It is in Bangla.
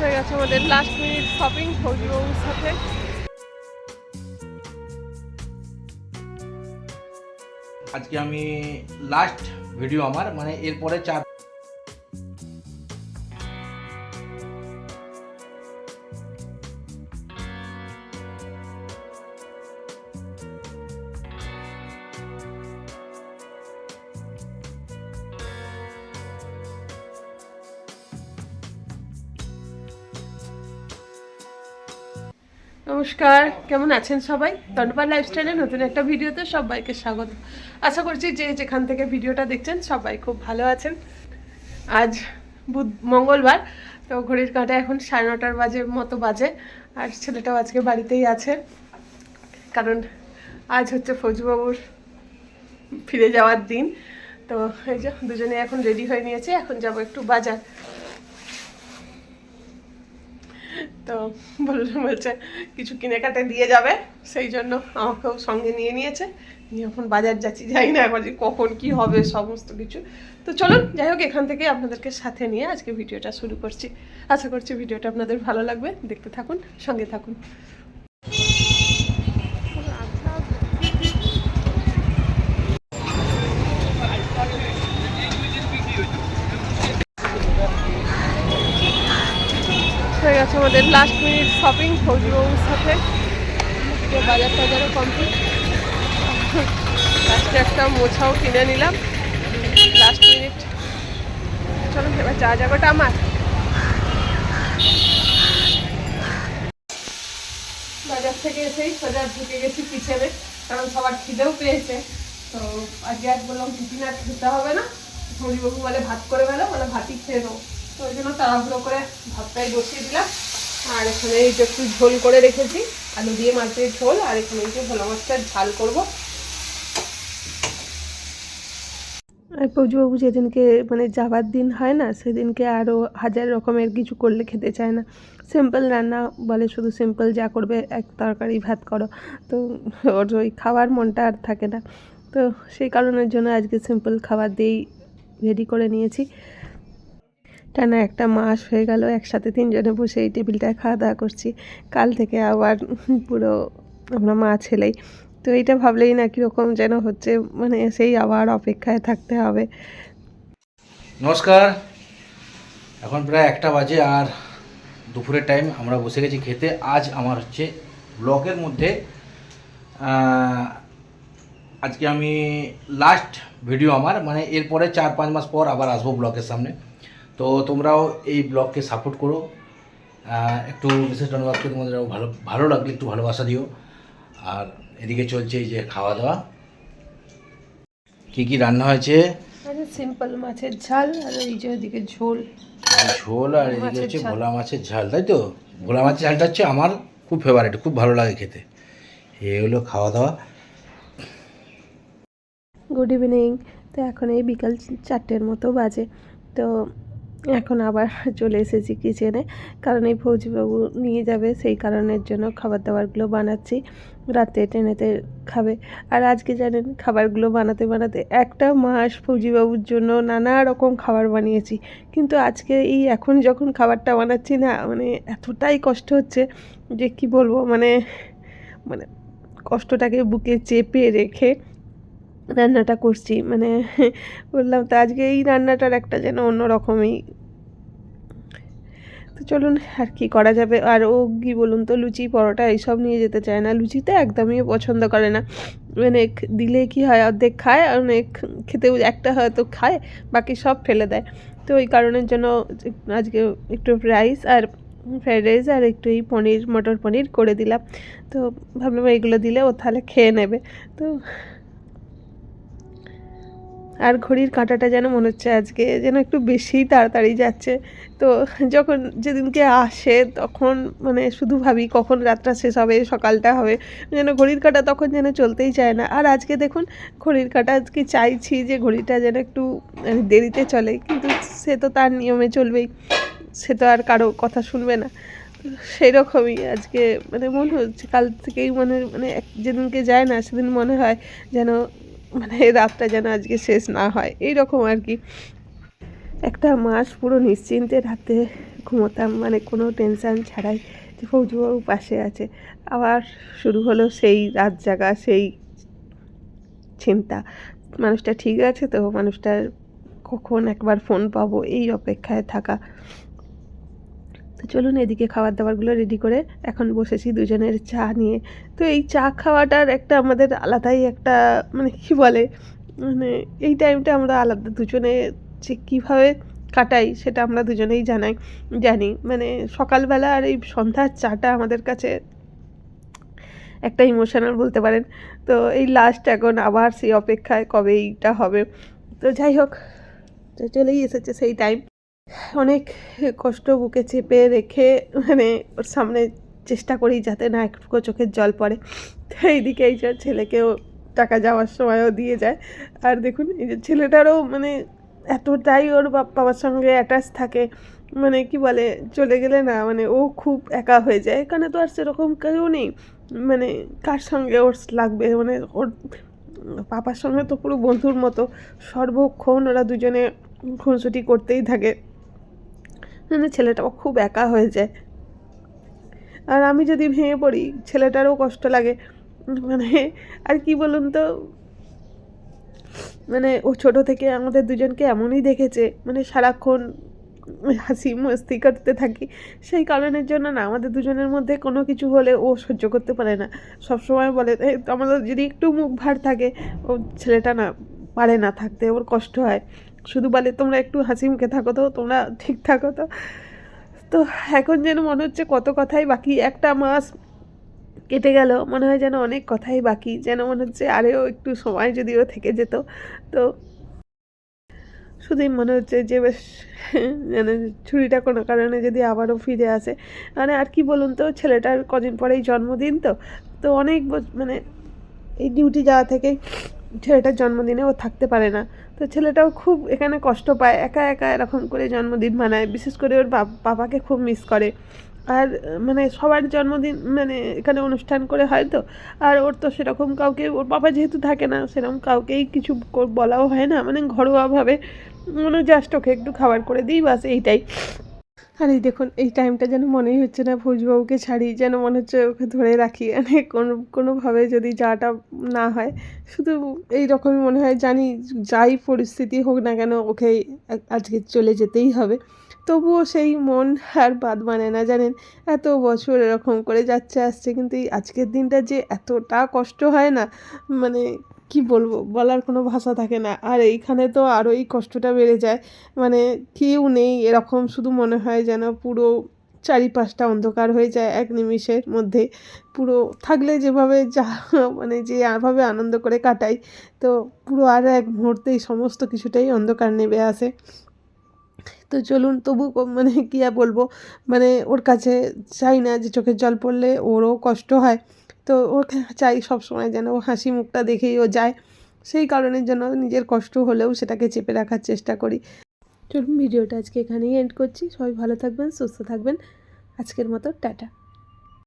হয়ে গেছে আমাদের লাস্ট মিনিট শপিং ফৌজিবাবুর সাথে। আজকে আমি লাস্ট ভিডিও আমার মানে এরপরে চার নমস্কার, কেমন আছেন সবাই? দণ্ডপাল লাইফস্টাইলে নতুন একটা ভিডিওতে সবাইকে স্বাগত। আশা করছি যে যেখান থেকে ভিডিওটা দেখছেন, সবাই খুব ভালো আছেন। আজ বুধ, মঙ্গলবার, তো ঘড়ির কাঁটা এখন সাড়ে নটার বাজে মতো বাজে, আর ছেলেটাও আজকে বাড়িতেই আছে। কারণ আজ হচ্ছে ফৌজবাবুর ফিরে যাওয়ার দিন। তো এই যে দুজনে এখন রেডি হয়ে নিয়েছে, এখন যাব একটু বাজার। তো বলল, বলছে, কিছু কিনে কাটে দিয়ে যাবে। সেই জন্য আমাকেও সঙ্গে নিয়ে নিয়েছে। নিয়ে এখন বাজার যাচ্ছি যাই না এখন যে কখন কি হবে, সমস্ত কিছু। তো চলুন, যাই হোক, এখান থেকে আপনাদেরকে সাথে নিয়ে আজকে ভিডিওটা শুরু করছি। আশা করছি ভিডিওটা আপনাদের ভালো লাগবে। দেখতে থাকুন, সঙ্গে থাকুন। আমাদের লাস্ট মিনিট শপিং ফৌজিবাবুর সাথে। বাজার টাজারও কমপ্লিট লাস্টে একটা মোছাও কিনে নিলাম। লাস্ট মিনিট চলো, এবার যা জায়গাটা আমার। বাজার থেকে এসেই সোজা ঢুকে গেছি কিচেনে, কারণ সবার খিদেও পেয়েছে। তো আজকে আজ বললাম টিফিন আর খেতে হবে না। হরিবাবু বলে ভাত করে গেলো বলে ভাতই খেয়ে নেব তো ওই জন্য তাড়াহুড়ো করে ভাতটাই বসিয়ে দিলাম। আর এখানে এই যে একটু ঝোল করে রেখেছি, আলু দিয়ে মাছের ঝোল, আর এখানে এই যে ভোলা মাছটার ঝাল করব। আর পৌজুবাবু যেদিনকে মানে যাবার দিন হয় না, সেদিনকে আরও হাজার রকমের কিছু করলে খেতে চায় না। সিম্পল রান্না বলে শুধু সিম্পল যা করবে, এক তরকারি, ভাত করো। তো ওর ওই খাওয়ার মনটা আর থাকে না। তো সেই কারণের জন্য আজকে সিম্পল খাবার দিয়েই রেডি করে নিয়েছি। টানা একটা মাস হয়ে গেল, একসাথে তিনজনে বসে এই টেবিলটায় খাওয়া দাওয়া করছি। কাল থেকে আবার পুরো আমরা মা ছেলেই। তো এইটা ভাবলেই না কীরকম যেন হচ্ছে মানে সেই আবার অপেক্ষায় থাকতে হবে। নমস্কার। এখন প্রায় একটা বাজে আর দুপুরের টাইম আমরা বসে গেছি খেতে। আজ আমার হচ্ছে ব্লকের মধ্যে আজকে আমি লাস্ট ভিডিও আমার মানে এরপরে চার পাঁচ মাস পর আবার আসব ব্লকের সামনে। তো তোমরাও এই ব্লগকে সাপোর্ট করো। একটু বিশেষ ধন্যবাদকে তোমাদের ভালো ভালো লাগলে একটু ভালোবাসা দিও। আর এদিকে চলছে এই যে খাওয়া দাওয়া কী কী রান্না হয়েছে? সিম্পল মাছের ঝাল আর এই যে ওদিকে ঝোল। ঝোল আর এদিকে হচ্ছে ভোলা মাছের ঝাল তাই তো? ভোলা মাছের ঝালটা হচ্ছে আমার খুব ফেভারিট খুব ভালো লাগে খেতে। এই হলো খাওয়া দাওয়া গুড ইভিনিং তো এখন এই বিকাল চারটের মতো বাজে। তো এখন আবার চলে এসেছি কিচেনে। কারণ এই ফৌজিবাবু নিয়ে যাবে, সেই কারণের জন্য খাবার দাবারগুলো বানাচ্ছি। রাতে ট্রেনেতে খাবে। আর আজকে জানেন, খাবারগুলো বানাতে বানাতে একটা মাস ফৌজিবাবুর জন্য নানা রকম খাবার বানিয়েছি। কিন্তু আজকে এই এখন যখন খাবারটা বানাচ্ছি না মানে এতটাই কষ্ট হচ্ছে যে কি বলব মানে মানে কষ্টটাকে বুকে চেপে রেখে রান্নাটা করছি মানে বললাম তো আজকে এই রান্নাটার একটা যেন অন্যরকমই তো চলুন আর কি করা যাবে। আর ও কি বলুন তো, লুচি, পরোটা এইসব নিয়ে যেতে চায় না। লুচি তো একদমই পছন্দ করে না। অনেক দিলে কি হয়, অর্ধেক খায় আর অনেক খেতেও একটা হয়তো খায়, বাকি সব ফেলে দেয়। তো ওই কারণের জন্য আজকে একটু রাইস আর ফ্রাইড রাইস আর একটু এই পনির, মটর পনির করে দিলাম। তো ভাবলাম এইগুলো দিলে ও তাহলে খেয়ে নেবে। তো আর ঘড়ির কাঁটাটা যেন মনে হচ্ছে আজকে যেন একটু বেশিই তাড়াতাড়ি যাচ্ছে। তো যখন যেদিনকে আসে তখন মানে শুধু ভাবি কখন রাতটা শেষ হবে, সকালটা হবে। যেন ঘড়ির কাঁটা তখন যেন চলতেই চায় না। আর আজকে দেখুন ঘড়ির কাঁটা আজকে চাইছি যে ঘড়িটা যেন একটু মানে দেরিতে চলে, কিন্তু সে তো তার নিয়মে চলবেই। সে তো আর কারও কথা শুনবে না। সেই রকমই আজকে মানে মনে হচ্ছে, কাল থেকেই মনে মানে যেদিনকে যায় না সেদিন মনে হয় যেন মানে রাতটা যেন আজকে শেষ না হয়। এই রকম আর কি। একটা মাস পুরো নিশ্চিন্তে রাতে ঘুমোতাম মানে কোনো টেনশান ছাড়াই যে ফৌজবাবু পাশে আছে। আবার শুরু হলো সেই রাত জাগা, সেই চিন্তা। মানুষটা ঠিক আছে তো? মানুষটার কখন একবার ফোন পাবো? এই অপেক্ষায় থাকা। তো চলুন এদিকে খাবার দাবারগুলো রেডি করে এখন বসেছি দুজনের চা নিয়ে। তো এই চা খাওয়াটার একটা আমাদের আলাদাই একটা মানে কি বলে মানে এই টাইমটা আমরা আলাদা দুজনে যে কীভাবে কাটাই সেটা আমরা দুজনেই জানাই, জানি। মানে সকালবেলা আর এই সন্ধ্যার চাটা আমাদের কাছে একটা ইমোশনাল বলতে পারেন। তো এই লাস্ট এখন আবার সেই অপেক্ষায় কবে এইটা হবে। তো যাই হোক চলেই এসেছে সেই টাইম অনেক কষ্ট বুকে চেপে রেখে মানে ওর সামনে চেষ্টা করি যাতে না একটু চোখের জল পড়ে। তো এইদিকে এই যে ছেলেকেও টাকা যাওয়ার সময়ও দিয়ে যায়। আর দেখুন, এই যে ছেলেটারও মানে এতটাই ওর বাবার সঙ্গে অ্যাটাচ থাকে মানে কি বলে, চলে গেলে না মানে ও খুব একা হয়ে যায়। এখানে তো আর সেরকম কেউ নেই। মানে কার সঙ্গে ওর লাগবে? মানে ওর পাপার সঙ্গে তো পুরো বন্ধুর মতো। সর্বক্ষণ ওরা দুজনে খুনসুটি করতেই থাকে। ছেলেটাও খুব একা হয়ে যায়। আর আমি যদি ভেঙে পড়ি ছেলেটারও কষ্ট লাগে। মানে আর কি বলুন তো? মানে ও ছোট থেকে আমাদের দুজনকে এমনই দেখেছে মানে সারাক্ষণ হাসি মস্তি করতে থাকি। সেই কারণের জন্য না আমাদের দুজনের মধ্যে কোনো কিছু হলে ও সহ্য করতে পারে না। সব সময় বলে "এই, আমাদের যদি একটু মুখ ভার থাকে ও ছেলেটা না পারে না থাকতে ওর কষ্ট হয়। শুধু বলে, তোমরা একটু হাসি মুখে থাকো তো, তোমরা ঠিক থাকো তো। তো এখন যেন মনে হচ্ছে কত কথাই বাকি, একটা মাস কেটে গেল, মনে হয় যেন অনেক কথাই বাকি, যেন মনে হচ্ছে আরেও একটু সময় যদিও থেকে যেত। তো শুধুই মনে হচ্ছে যে বেশ, যেন ছুরিটা কোনো কারণে যদি আবারও ফিরে আসে। মানে আর কি বলুন তো, ছেলেটার কদিন পরেই জন্মদিন তো তো অনেক মানে এই ডিউটি যাওয়া থেকে ছেলেটার জন্মদিনে ও থাকতে পারে না। তো ছেলেটাও খুব এখানে কষ্ট পায়, একা একা এরকম করে জন্মদিন মানায়, বিশেষ করে ওর বাবাকে খুব মিস করে। আর মানে সবার জন্মদিন মানে এখানে অনুষ্ঠান করে হয় তো আর ওর তো সেরকম কাউকে, ওর বাবা যেহেতু থাকে না, সেরকম কাউকেই কিছু বলাও হয় না মানে ঘরোয়াভাবে মানে জাস্ট ওকে একটু খাবার করে দিই, বাস এইটাই। আর এই দেখুন, এই টাইমটা যেন মনেই হচ্ছে না ফৌজবাবুকে ছাড়ি যেন মনে হচ্ছে ওকে ধরে রাখি। মানে কোনো, কোনোভাবে যদি যাওয়াটা না হয়, শুধু এই রকমই মনে হয়, জানি যাই পরিস্থিতি হোক না কেন ওকে আজকে চলে যেতেই হবে। তবুও সেই মন আর বাদ মানে না, জানেন? এত বছর এরকম করে যাচ্ছে, আসছে, কিন্তু এই আজকের দিনটা যে এতটা কষ্ট হয় না মানে কি বলব? বলার কোনো ভাষা থাকে না। আর এইখানে তো আরও এই কষ্টটা বেড়ে যায়। মানে কেউ নেই, এরকম শুধু মনে হয় যেন পুরো চারিপাশটা অন্ধকার হয়ে যায় এক নিমিষের মধ্যে। পুরো থাকলে যেভাবে যা মানে যেভাবে আনন্দ করে কাটাই, তো পুরো আর এক মুহূর্তেই সমস্ত কিছুটাই অন্ধকার নেমে আসে। তো চলুন, তবু মানে কী আর বলব? মানে ওর কাছে চাই না যে চোখের জল পড়লে ওরও কষ্ট হয়। তো ও চাই সবসময় যেন ও হাসি মুখটা দেখেই ও যায়। সেই কারণের জন্য নিজের কষ্ট হলেও সেটাকে চেপে রাখার চেষ্টা করি। চলুন, ভিডিওটা আজকে এখানেই এন্ড করছি। সবাই ভালো থাকবেন, সুস্থ থাকবেন। আজকের মতো, টাটা।